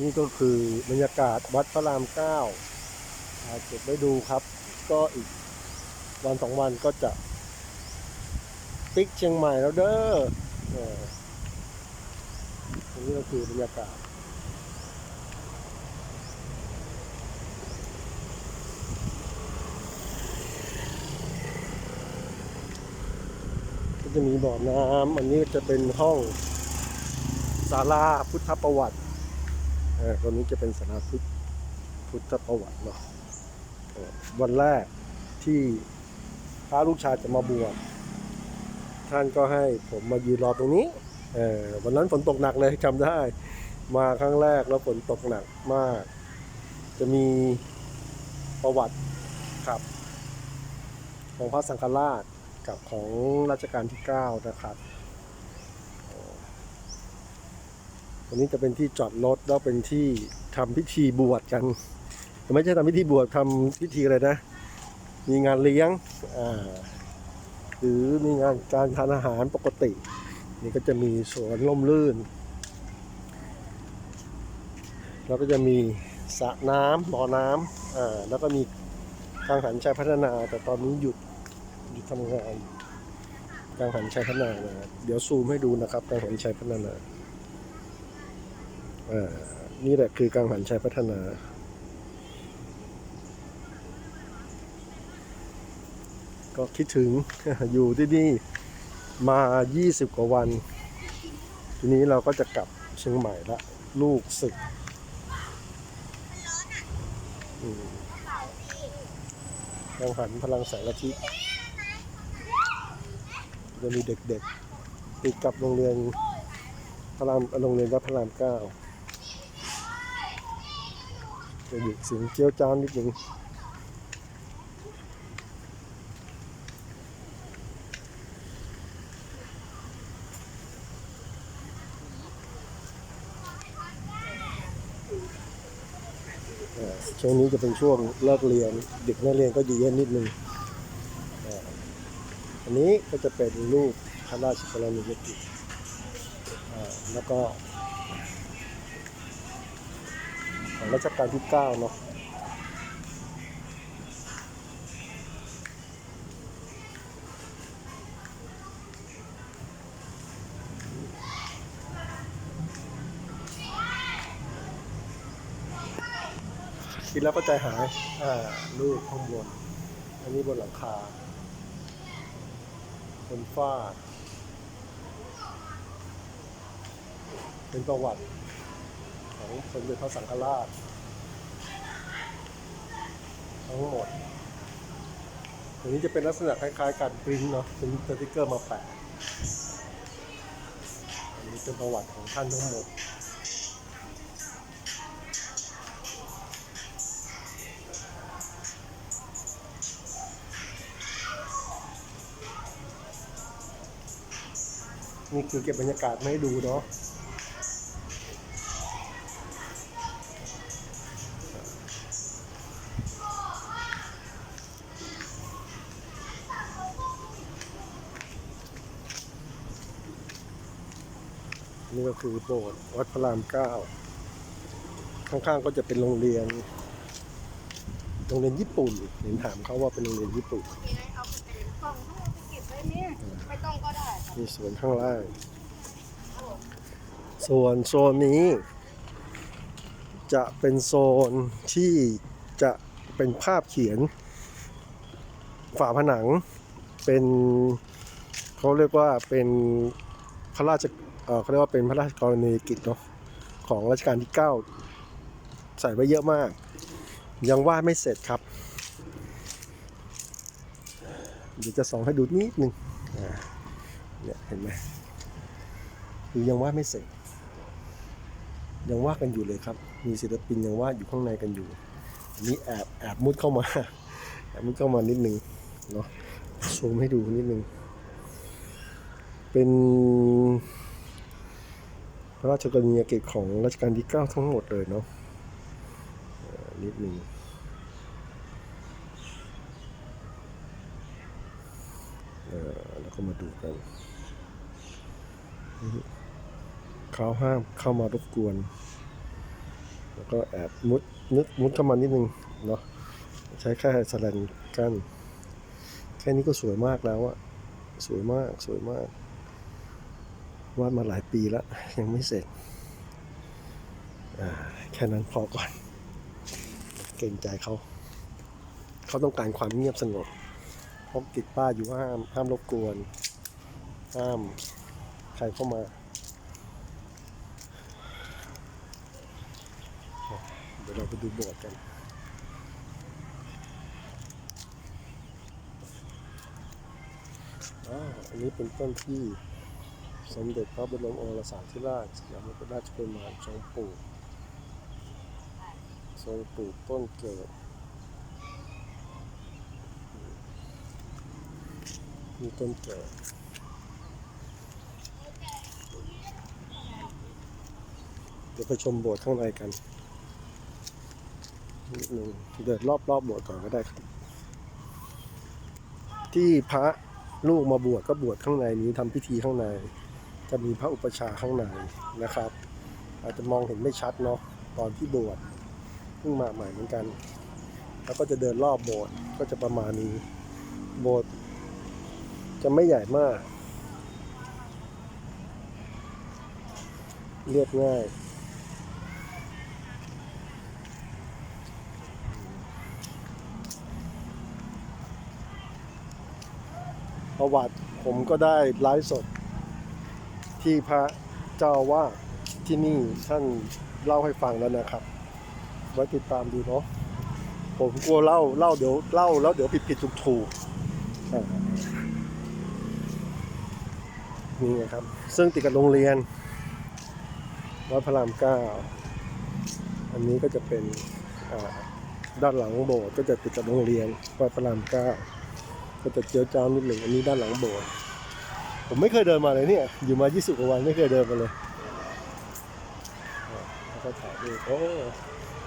นี่ก็คือบรรยากาศวัดพระรามเก้าเก็บไว้ดูครับ ก็อีกวันสองวันก็จะติ๊กเชียงใหม่แล้วเด้ออันนี้ก็คือบรรยากาศก็จะมีบ่อน้ำอันนี้จะเป็นห้อง ศาลาพุทธประวัติเออตัวนี้จะเป็นศาลาพุทธพุทธประวัติเนาะวันแรกที่พระลูกชายจะมาบวชท่านก็ให้ผมมายืนรอตรงนี้วันนั้นฝนตกหนักเลยจำได้ มาครั้งแรกแล้วฝนตกหนักมาก จะมีประวัติครับของพระสังฆราชกับของรัชกาลที่ 9 นะครับ ตรงนี้จะเป็นที่จอดรถแล้วเป็นที่ทำพิธีบวชกัน ไม่ใช่ทำพิธีบวชทำพิธีอะไรนะ มีงานเลี้ยงอ่าหรือมีงานการทานอาหารปกติ นี่ก็จะมีสวนล่มลื่น แล้วก็จะมีสระน้ำบ่อน้ำอ่าแล้วก็มีกังหันชัยพัฒนา แต่ตอนนี้หยุดหยุดทำงานกังหันชัยพัฒนานะครับเดี๋ยวซูมให้ดูนะครับกังหันชัยพัฒนาอ่า นี่แหละคือกังหันชัยพัฒนาก็คิดถึงอยู่ที่นี่มา 20 กว่าวัน ทีนี้เราก็จะกลับเชียงใหม่ละ ลูกศึกกังหันพลังแสงอาทิตย์จะมีเด็กๆ ติดกับโรงเรียนพระรามโรงเรียนวัดพระรามเก้า จะอยู่เสียงเจียวจ้าวนิดหนึ่งช่วงนี้จะเป็นช่วงเลิกเรียนเด็กนักเรียนก็จะเยอะนิดนึงอันนี้ก็จะเป็นรูปพระราชกรณียกิจแล้วก็ รัชกาลที่9เนาะคิดแล้วก็ใจหาย อ่ารูปข้างบน อันนี้บนหลังคา บนฝ้า เป็นประวัติ ของสมเด็จพระสังฆราชทั้งหมดอันนี้จะเป็นลักษณะคล้ายๆการปริ้นเนาะเป็นสติกเกอร์มาแปะอันนี้เป็นประวัติของท่านทั้งหมดนี่คือเก็บบรรยากาศมาให้ดูเนาะ นี่ก็คือโบสถ์วัดพระรามเก้าข้างๆก็จะเป็นโรงเรียน โรงเรียนญี่ปุ่นเห็นถามเขาว่าเป็นโรงเรียนญี่ปุ่นยังไงเอาไปเป็นกล่องให้เอาไปเก็บไว้เนี่ยไม่ต้องก็ได้ครับมีสวนข้างล่าง ส่วนโซนนี้ จะเป็นโซนที่จะเป็นภาพเขียน ฝาผนังเป็นเขาเรียกว่าเป็นพระราชเอ่อ เขาเรียกว่าเป็นพระราชกรณียกิจเนาะของรัชกาลที่ 9 ใส่ไว้เยอะมาก ยังวาดไม่เสร็จครับ เดี๋ยวจะส่องให้ดูนิดนึงเนี่ยเห็นไหมคือยังวาดไม่เสร็จ ยังวาดกันอยู่เลยครับ มีศิลปินยังวาดอยู่ข้างในกันอยู่นนี้แอบแอบมุดเข้ามาแอบมุดเข้ามานิดนึงเนาะซูมให้ดูนิดนึงเป็น พระราชกรณียกิจของรัชกาลที่ 9 ทั้งหมดเลยเนาะนิดนึงแล้วก็มาดูกัน เขาห้ามเข้ามารบกวน แล้วก็แอบมุดนึกมุดเข้ามานิดนึงเนาะใช้แค่สแลนกั้นแค่นี้ก็สวยมากแล้วอะสวยมากสวยมาก วาดมาหลายปีแล้ว ยังไม่เสร็จ แค่นั้นพอก่อน เกรงใจเขา เขาต้องการความเงียบสงบเพราะติดป้ายอยู่ว่าห้าม ห้ามรบกวน ห้ามใครเข้ามา เดี๋ยวเราไปดูโบสถ์กันอาอันนี้เป็นต้นที่ สมเด็จพระบรมโอรสาธิราชสยามกุฎราชกุมารทรงปลูกทรงปลูกต้นเกิดมีต้นเกิดเดี๋ยวไปชมโบสถ์ข้างในกันนิดหนึ่งเดินรอบๆโบสถ์ก่อนก็ได้ครับ ที่พระลูกมาบวชก็บวชข้างในนี้ทำพิธีข้างใน จะมีพระอุปชาข้างในนะครับ อาจจะมองเห็นไม่ชัดเนาะตอนที่บวชเพิ่งมาใหม่เหมือนกัน แล้วก็จะเดินรอบโบสถ์ก็จะประมาณนี้ โบสถ์จะไม่ใหญ่มาก เรียบง่ายประวัติผมก็ได้ไลฟ์สด ที่พระเจ้าว่าที่นี่ท่านเล่าให้ฟังแล้วนะครับ ไว้ติดตามดูเนาะผมกลัวเล่าเล่าเดี๋ยวเล่าแล้วเดี๋ยวผิดผิดถูกถูกนี่นะครับ ซึ่งติดกับโรงเรียนวัดพระรามเก้าอันนี้ก็จะเป็นด้านหลังโบสถ์ก็จะติดกับโรงเรียนวัดพระรามเก้าก็จะเจียวจ้านิดหนึ่งอันนี้ด้านหลังโบสถ์ ผมไม่เคยเดินมาเลยเนี่ย อยู่มา 20 กว่าวันไม่เคยเดินมาเลยแล้วก็ถ่ายรูโอ้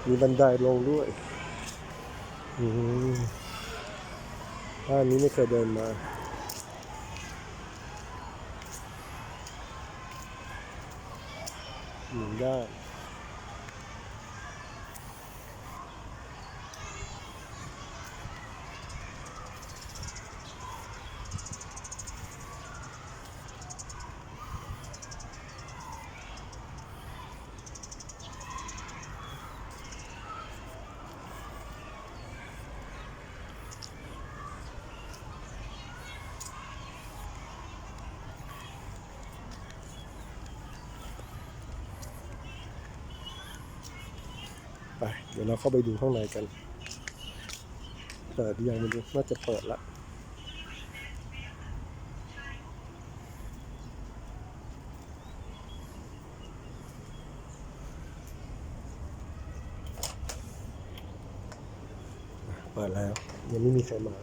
มีบันไดลงด้วยอืมบ้านนี้ไม่เคยเดินมาหนึ่งด้าน ไปเดี๋ยวเราเข้าไปดูข้างในกันเปิดยังไม่รู้น่าจะเปิดละเปิดแล้ว ยังไม่มีใครมา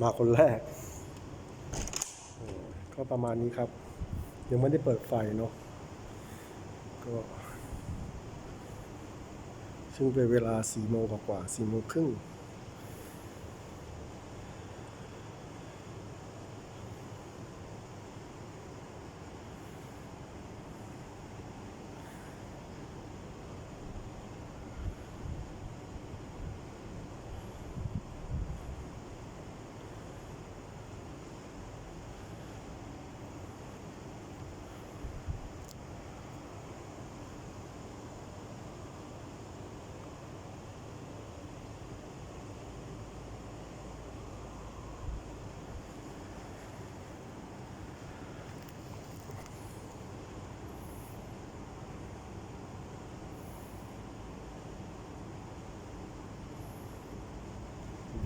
มาคนแรก ก็ประมาณนี้ครับ ยังไม่ได้เปิดไฟเนาะก็ ซึ่งเป็นเวลาสี่โมงกว่าสี่โมงครึ่ง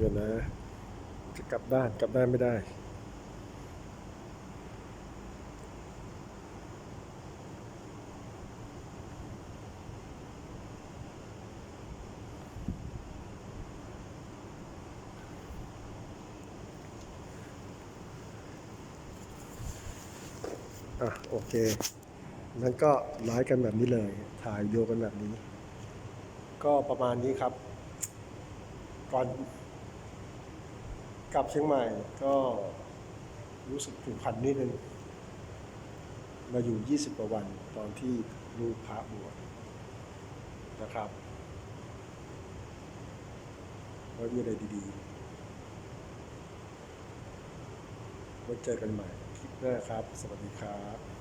เดี๋ยวนะ จะกลับบ้านกลับบ้านไม่ได้ อะ โอเคนั้นก็ไลฟ์กันแบบนี้เลย ถ่ายวิดีโอกันแบบนี้ ก็ประมาณนี้ครับ ก่อน กลับเชียงใหม่ก็รู้สึกผูกพันนิดนึงมาอยู่ 20กว่าวันตอนที่ลูกพระบวชนะครับไว้มีอะไรดีๆไว้เจอกันใหม่คลิปหน้าครับ สวัสดีครับ